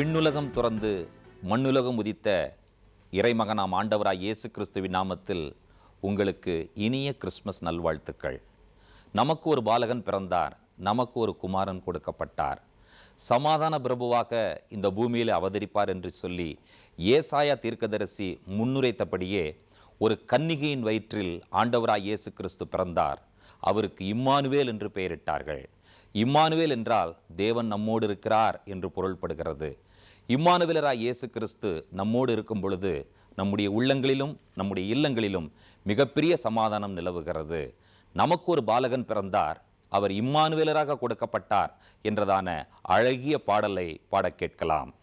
விண்ணுலகம் துறந்து மண்ணுலகம் உதித்த இறைமகனாம் ஆண்டவராய் இயேசு கிறிஸ்துவின் நாமத்தில் உங்களுக்கு இனிய கிறிஸ்மஸ் நல்வாழ்த்துக்கள். நமக்கு ஒரு பாலகன் பிறந்தார். நமக்கு ஒரு குமாரன் கொடுக்கப்பட்டார். சமாதான பிரபுவாக இந்த பூமியில் அவதரிப்பார் என்று சொல்லி ஏசாயா தீர்க்கதரிசி முன்னுரைத்தபடியே ஒரு கன்னிகையின் வயிற்றில் ஆண்டவராய் இயேசு கிறிஸ்து பிறந்தார். அவருக்கு இம்மானுவேல் என்று பெயரிட்டார்கள். இம்மானுவேல் என்றால் தேவன் நம்மோடு இருக்கிறார் என்று பொருள்படுகிறது. இம்மானுவேலராய் இயேசு கிறிஸ்து நம்மோடு இருக்கும் பொழுது நம்முடைய உள்ளங்களிலும் நம்முடைய இல்லங்களிலும் மிகப்பெரிய சமாதானம் நிலவுகிறது. நமக்கு ஒரு பாலகன் பிறந்தார். அவர் இம்மானுவேலராக கொடுக்கப்பட்டார் என்றதான அழகிய பாடலை பாடக் கேட்கலாம்.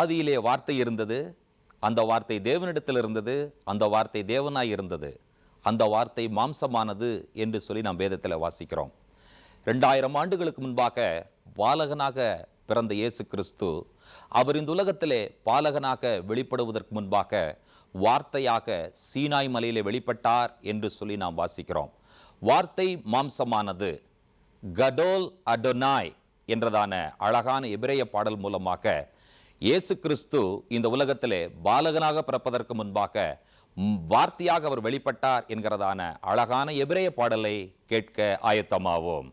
ஆதியிலே வார்த்தை இருந்தது அந்த வார்த்தை தேவனிடத்தில் இருந்தது அந்த வார்த்தை தேவனாய் இருந்தது. அந்த வார்த்தை மாம்சமானது என்று சொல்லி நாம் வேதத்தில் வாசிக்கிறோம். ரெண்டாயிரம் ஆண்டுகளுக்கு முன்பாக பாலகனாக பிறந்த இயேசு கிறிஸ்து அவர் இந்த உலகத்திலே பாலகனாக வெளிப்படுவதற்கு முன்பாக வார்த்தையாக சீனாய் மலையிலே வெளிப்பட்டார் என்று சொல்லி நாம் வாசிக்கிறோம். வார்த்தை மாம்சமானது கடோல் அடோனாய் என்றதான அழகான எபிரேய பாடல் மூலமாக இயேசு கிறிஸ்து இந்த உலகத்திலே பாலகனாக பிறப்பதற்கு முன்பாக வார்த்தையாக அவர் வெளிப்பட்டார் என்கிறதான அழகான எபிரேய பாடலை கேட்க ஆயத்தமாவோம்.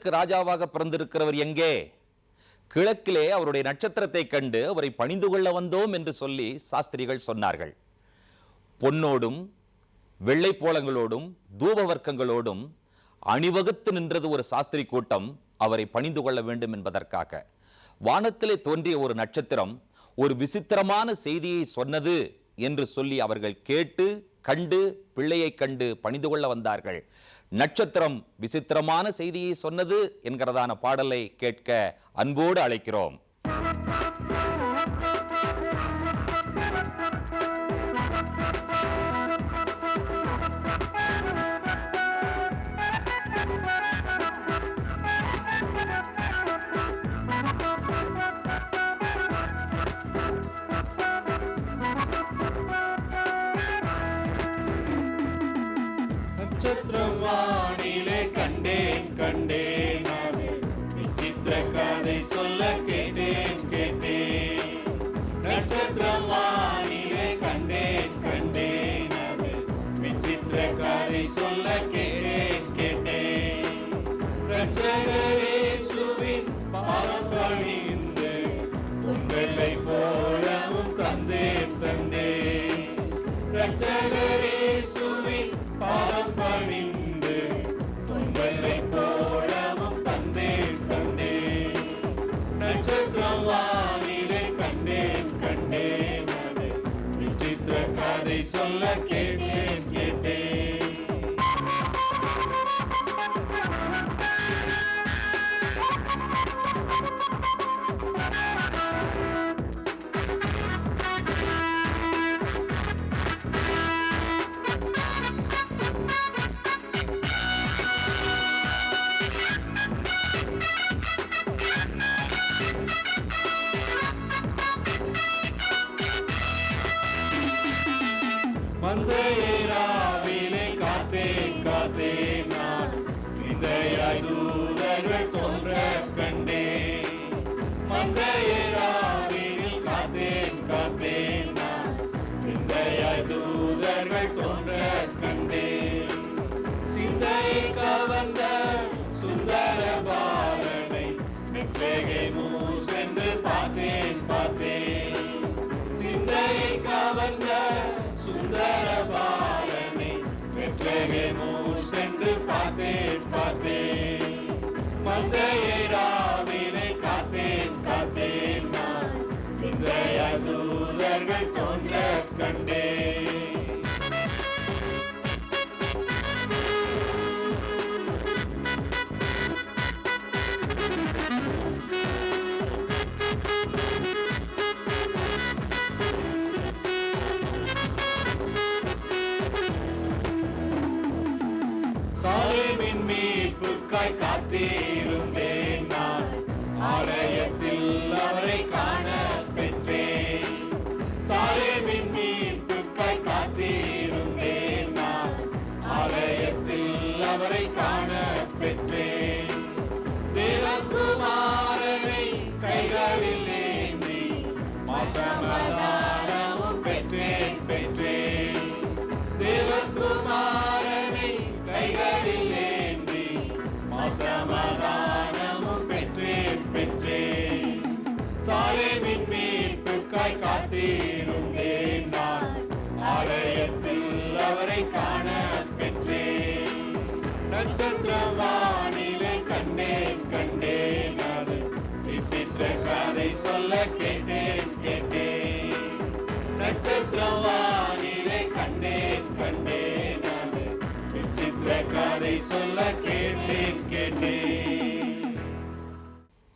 யூதருக்கு ராஜாவாக பிறந்திருக்கிறவர் எங்கே? கிழக்கிலே அவருடைய நட்சத்திரத்தை கண்டு அவரை பணிந்து கொள்ள வந்தோம் என்று சொல்லி சாஸ்திரிகள் சொன்னார்கள். பொன்னோடும் வெள்ளை போலங்களோடும் தூப வர்க்கங்களோடும் அணிவகுத்து நின்றது ஒரு சாஸ்திரி கூட்டம் அவரை பணிந்து கொள்ள வேண்டும் என்பதற்காக. வானத்திலே தோன்றிய ஒரு நட்சத்திரம் ஒரு விசித்திரமான செய்தியை சொன்னது என்று சொல்லி அவர்கள் கேட்டு கண்டு பிள்ளையை கண்டு பணிந்து கொள்ள வந்தார்கள். நட்சத்திரம் விசித்திரமான செய்தியை சொன்னது என்கிறதான பாடலை கேட்க அன்போடு அழைக்கிறோம். வானிலே கண்டேன் கண்டேன் அது விசித்திர கதை சொல்ல கேட்டேன் கேட்டேன். நட்சத்திரம் வானிலே கண்களாய் தோன்ற கண்டே சாலை மின் காத்தே.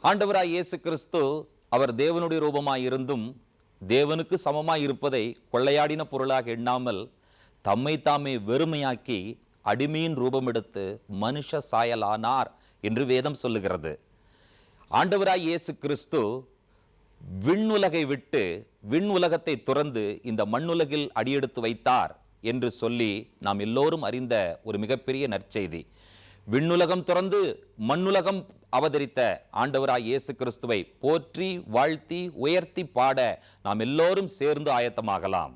ஆண்டவராய் இயேசு கிறிஸ்து அவர் தேவனுடைய ரூபமாய் இருந்தும் தேவனுக்கு சமமாய் இருப்பதை கொள்ளையாடின பொருளாக எண்ணாமல் தம்மை தாமே வெறுமையாக்கி அடிமையின் ரூபம் எடுத்து மனுஷ சாயலானார் என்று வேதம் சொல்லுகிறது. ஆண்டவராய் இயேசு கிறிஸ்து விண்ணுலகை விட்டு விண் உலகத்தை துறந்து இந்த மண்ணுலகில் அடியெடுத்து வைத்தார் என்று சொல்லி நாம் எல்லோரும் அறிந்த ஒரு மிகப்பெரிய நற்செய்தி. விண்ணுலகம் துறந்து மண்ணுலகம் அவதரித்த ஆண்டவராய் இயேசு கிறிஸ்துவை போற்றி வாழ்த்தி உயர்த்தி பாட நாம் எல்லோரும் சேர்ந்து ஆயத்தமாகலாம்.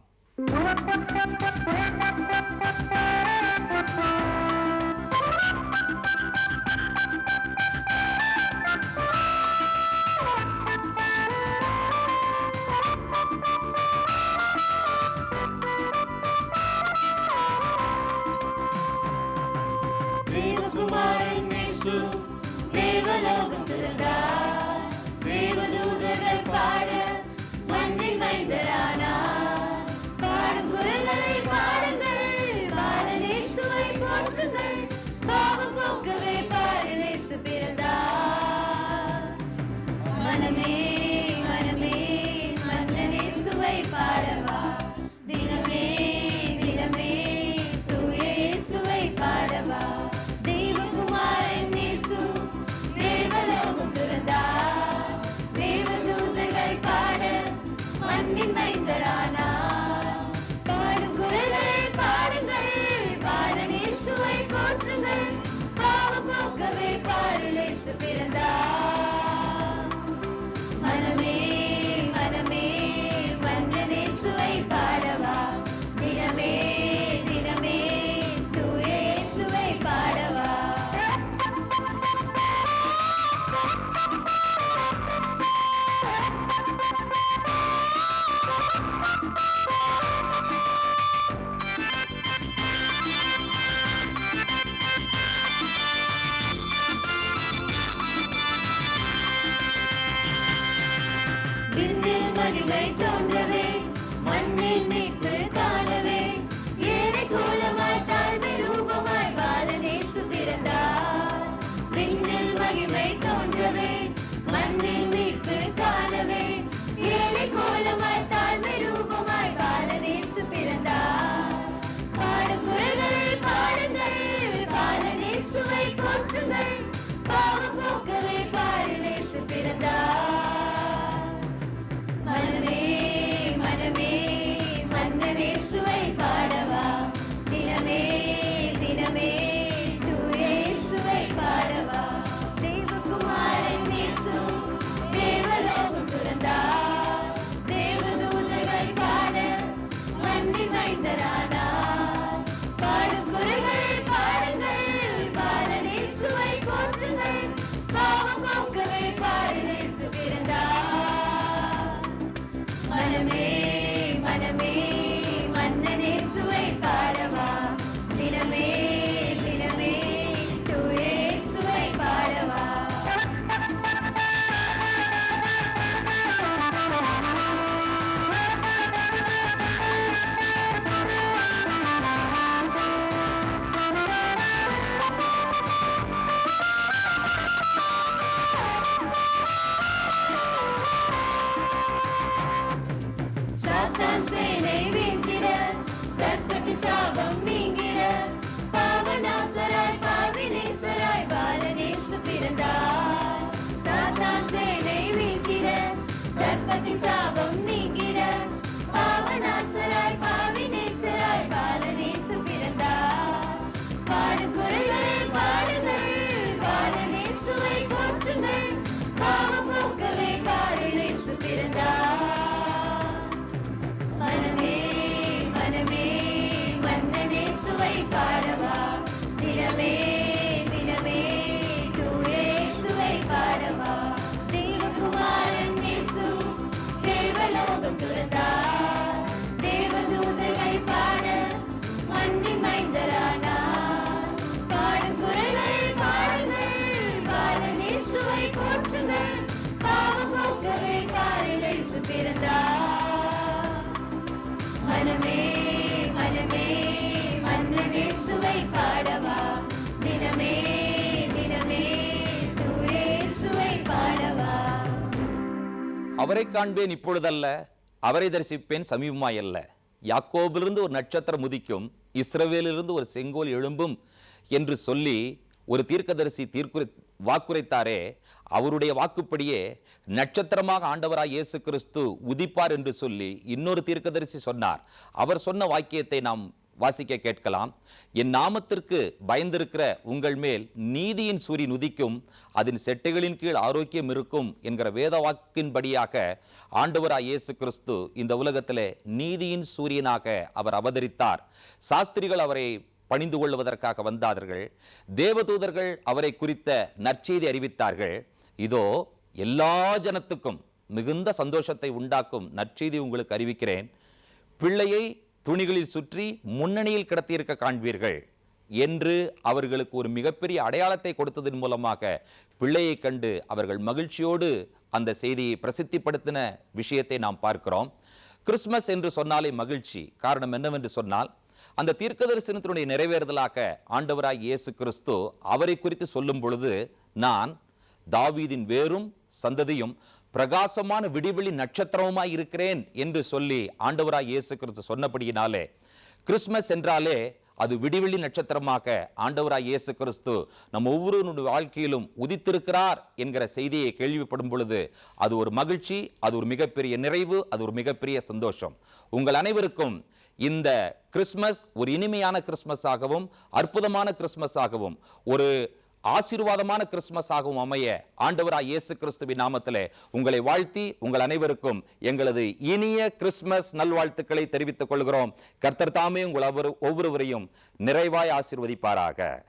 i enemy. அவரை காண்பேன் இப்பொழுதல்ல அவரை தரிசிப்பேன் சமீபமாயல்ல. யாக்கோபிலிருந்து ஒரு நட்சத்திரம் உதிக்கும் இஸ்ரவேலிலிருந்து ஒரு செங்கோல் எழும்பும் என்று சொல்லி ஒரு தீர்க்கதரிசி தீர்க்குரை வாக்குரைத்தாரே அவருடைய வாக்குப்படியே நட்சத்திரமாக ஆண்டவராக இயேசு கிறிஸ்து உதிப்பார் என்று சொல்லி இன்னொரு தீர்க்கதரிசி சொன்னார். அவர் சொன்ன வாக்கியத்தை நாம் வாசிக்க கேட்கலாம். என் நாமத்திற்கு பயந்திருக்கிற உங்கள் மேல் நீதியின் சூரியன் உதிக்கும் அதன் செட்டைகளின் கீழ் ஆரோக்கியம் இருக்கும் என்கிற வேத வாக்கின்படியாக ஆண்டவராய் இயேசு கிறிஸ்து இந்த உலகத்திலே நீதியின் சூரியனாக அவர் அவதரித்தார். சாஸ்திரிகள் அவரை பணிந்து கொள்வதற்காக வந்தார்கள். தேவதூதர்கள் அவரை குறித்த நற்செய்தி அறிவித்தார்கள். இதோ எல்லா ஜனத்துக்கும் மிகுந்த சந்தோஷத்தை உண்டாக்கும் நற்செய்தி உங்களுக்கு அறிவிக்கிறேன். பிள்ளையை துணிகளில் சுற்றி முன்னணியில் கிடத்தியிருக்க காண்பீர்கள் என்று அவர்களுக்கு ஒரு மிகப்பெரிய அடையாளத்தை கொடுத்ததன் மூலமாக பிள்ளையை கண்டு அவர்கள் மகிழ்ச்சியோடு அந்த செய்தியை பிரசித்திப்படுத்தின விஷயத்தை நாம் பார்க்கிறோம். கிறிஸ்மஸ் என்று சொன்னாலே மகிழ்ச்சி. காரணம் என்னவென்று சொன்னால் அந்த தீர்க்கதரிசனத்தினுடைய நிறைவேறுதலாக ஆண்டவராய் இயேசு கிறிஸ்து அவரை குறித்து சொல்லும் பொழுது நான் தாவீதின் வேரும் சந்ததியும் பிரகாசமான விடிவெளி நட்சத்திரமுமாய் இருக்கிறேன் என்று சொல்லி ஆண்டவராய் இயேசு கிறிஸ்து சொன்னபடியினாலே கிறிஸ்மஸ் என்றாலே அது விடிவெளி நட்சத்திரமாக ஆண்டவராய் இயேசு கிறிஸ்து நம் ஒவ்வொருவருடைய வாழ்க்கையிலும் உதித்திருக்கிறார் என்கிற செய்தியை கேள்விப்படும் பொழுது அது ஒரு மகிழ்ச்சி அது ஒரு மிகப்பெரிய நிறைவு அது ஒரு மிகப்பெரிய சந்தோஷம். உங்கள் அனைவருக்கும் இந்த கிறிஸ்மஸ் ஒரு இனிமையான கிறிஸ்மஸாகவும் அற்புதமான கிறிஸ்மஸாகவும் ஒரு ஆசீர்வாதமான கிறிஸ்துமஸ் ஆகும் அமைய ஆண்டவராக இயேசு கிறிஸ்துவின் நாமத்திலே உங்களை வாழ்த்தி உங்கள் அனைவருக்கும் எங்களது இனிய கிறிஸ்மஸ் நல்வாழ்த்துக்களை தெரிவித்துக் கொள்கிறோம். கர்த்தர் தாமே உங்கள் ஒவ்வொருவரையும் நிறைவாய் ஆசிர்வதிப்பாராக.